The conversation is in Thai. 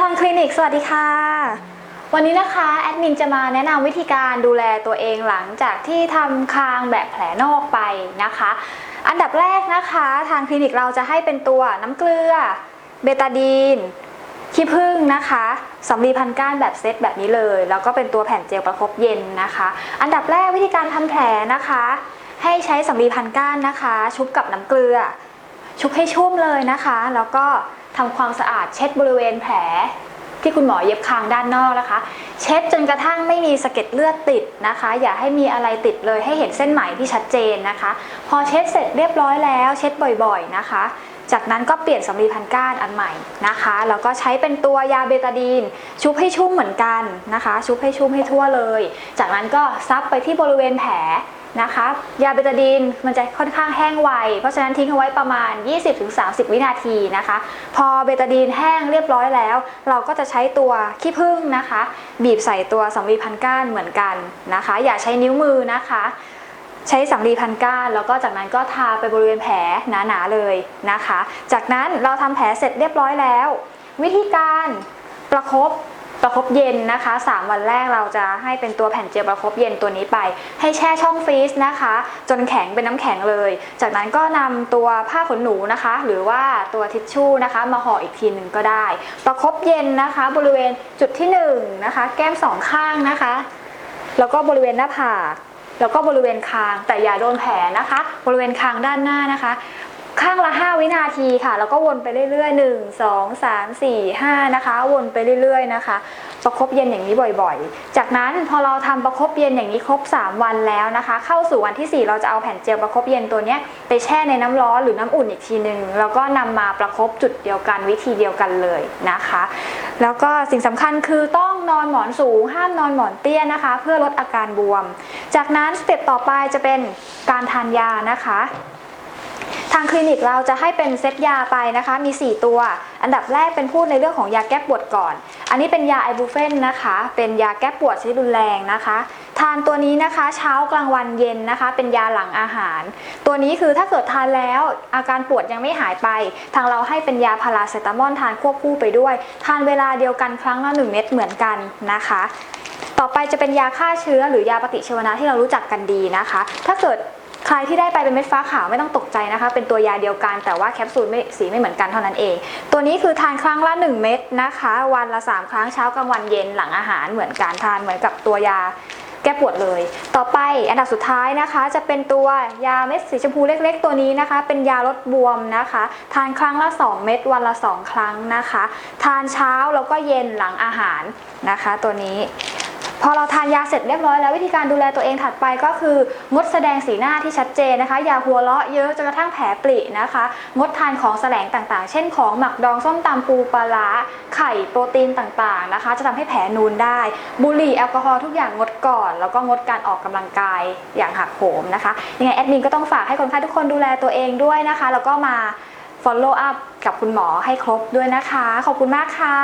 ทอนคลินิก สวัสดีค่ะ วันนี้นะคะแอดมินจะมาแนะนำวิธีการดูแลตัวเองหลังจากที่ทำคางแบบแผลนอกไปนะคะ อันดับแรกนะคะ ทางคลินิกเราจะให้เป็นตัวน้ำเกลือ เบตาดีนขี้ผึ้งนะคะสำลีพันก้านแบบเซตแบบนี้เลย แล้วก็เป็นตัวแผ่นเจลประคบเย็นนะคะ อันดับแรกวิธีการทำแผลนะคะ ให้ใช้สำลีพันก้านนะคะ ชุบกับน้ำเกลือ ชุบให้ชุ่มเลยนะคะ แล้วก็ ทำความสะอาดเช็ดบริเวณแผล ที่คุณหมอเย็บคางด้านนอกนะคะ เช็ดจนกระทั่งไม่มีสะเก็ดเลือดติดนะคะ อย่าให้มีอะไรติดเลยให้เห็นเส้นไหมที่ชัดเจนนะคะ พอเช็ดเสร็จเรียบร้อยแล้ว เช็ดบ่อยๆนะคะ จากนั้นก็เปลี่ยนสำลีพันก้านอันใหม่นะคะแล้วก็ใช้เป็นตัวยาเบตาดีน ชุบให้ชุ่มเหมือนกันนะคะ ชุบให้ชุ่มให้ทั่วเลย จากนั้นก็ซับไปที่บริเวณแผล นะคะ ยาเบตาดีนมันจะค่อนข้างแห้งไว เพราะฉะนั้นทิ้งเอาไว้ประมาณ 20-30 วินาทีนะคะ พอเบตาดีนแห้งเรียบร้อยแล้ว เราก็จะใช้ตัวขี้ผึ้งนะคะ บีบใส่ตัวสำลีพันก้านเหมือนกันนะคะ อย่าใช้นิ้วมือนะคะใช้สำลีพันก้านแล้วก็จากนั้นก็ทาไปบริเวณแผลหนาๆเลยนะคะ จากนั้นเราทำแผลเสร็จเรียบร้อยแล้ว วิธีการประคบ ประคบเย็นนะคะ 3 วันแรกเราจะให้เป็นตัวแผ่นเจลประคบเย็นตัวนี้ไป ให้แช่ช่องฟรีซนะคะ จนแข็งเป็นน้ำแข็งเลย จากนั้นก็นำตัวผ้าขนหนูนะคะ หรือว่าตัวทิชชู่นะคะ มาห่ออีกทีหนึ่งก็ได้ ประคบเย็นนะคะ บริเวณจุดที่หนึ่งนะคะ แก้มสองข้างนะคะ แล้วก็บริเวณหน้าผากแล้วก็บริเวณคางแต่อย่าโดนแผลนะคะ บริเวณคางด้านหน้านะคะ ข้างละ 5 วินาทีค่ะ แล้วก็วนไปเรื่อยๆ 1 2 3 4 5 นะคะ วนไปเรื่อยๆนะคะ ประคบเย็นอย่างนี้บ่อยๆ จากนั้นพอเราทำประคบเย็นอย่างนี้ครบ 3 วันแล้วนะคะ เข้าสู่วันที่ 4 เราจะเอาแผ่นเจลประคบเย็นตัวนี้ไปแช่ในน้ำร้อนหรือน้ำอุ่นอีกทีหนึ่งแล้วก็นำมาประคบจุดเดียวกันวิธีเดียวกันเลยนะคะ แล้วก็สิ่งสำคัญคือต้องนอนหมอนสูง ห้ามนอนหมอนเตี้ยนะคะ เพื่อลดอาการบวม จากนั้นสเต็ปต่อไปจะเป็นการทานยานะคะางคลินิกเราจะให้เป็นเซตยาไปนะคะ มี 4 ตัว อันดับแรกเป็นพูดในเรื่องของยาแก้ปวดก่อน อันนี้เป็นยาไอบูเฟนนะคะ เป็นยาแก้ปวดชนิดรุนแรงนะคะ ทานตัวนี้นะคะเช้ากลางวันเย็นนะคะ เป็นยาหลังอาหาร ตัวนี้คือถ้าเกิดทานแล้วอาการปวดยังไม่หายไป ทางเราให้เป็นยาพาราเซตามอลทานควบคู่ไปด้วย ทานเวลาเดียวกันครั้งละ1เม็ดเหมือนกันนะคะ ต่อไปจะเป็นยาฆ่าเชื้อหรือยาปฏิชีวนะที่เรารู้จักกันดีนะคะ ถ้าเกิด ใครที่ได้ไปเป็นเม็ดฟ้าขาวไม่ต้องตกใจนะคะ เป็นตัวยาเดียวกันแต่ว่าแคปซูลไม่สีไม่เหมือนกันเท่านั้นเอง ตัวนี้คือทานครั้งละ 1 เม็ดนะคะ วันละ 3 ครั้งเช้ากลางวันเย็นหลังอาหารเหมือนกันทานเหมือนกับตัวยาแก้ปวดเลย ต่อไปอันดับสุดท้ายนะคะ จะเป็นตัวยาเม็ดสีชมพูเล็ก ๆ ตัวนี้นะคะ เป็นยาลดบวมนะคะ ทานครั้งละ 2 เม็ดวันละ 2 ครั้งนะคะ ทานเช้าแล้วก็เย็นหลังอาหารนะคะ ตัวนี้ พอเราทานยาเสร็จเรียบร้อยแล้ววิธีการดูแลตัวเองถัดไปก็คืองดแสดงสีหน้าที่ชัดเจนนะคะ อย่าหัวเราะเยอะจนกระทั่งแผลปรินะคะ งดทานของแสลงต่างๆ เช่นของหมักดองส้มตำปูปลาไข่โปรตีนต่างๆนะคะ จะทำให้แผลนูนได้ บุหรี่แอลกอฮอล์ทุกอย่างงดก่อน แล้วก็งดการออกกำลังกายอย่างหักโหมนะคะยังไงแอดมินก็ต้องฝากให้คนไข้ทุกคนดูแลตัวเองด้วยนะคะ แล้วก็มา follow up กับคุณหมอให้ครบด้วยนะคะ ขอบคุณมากค่ะ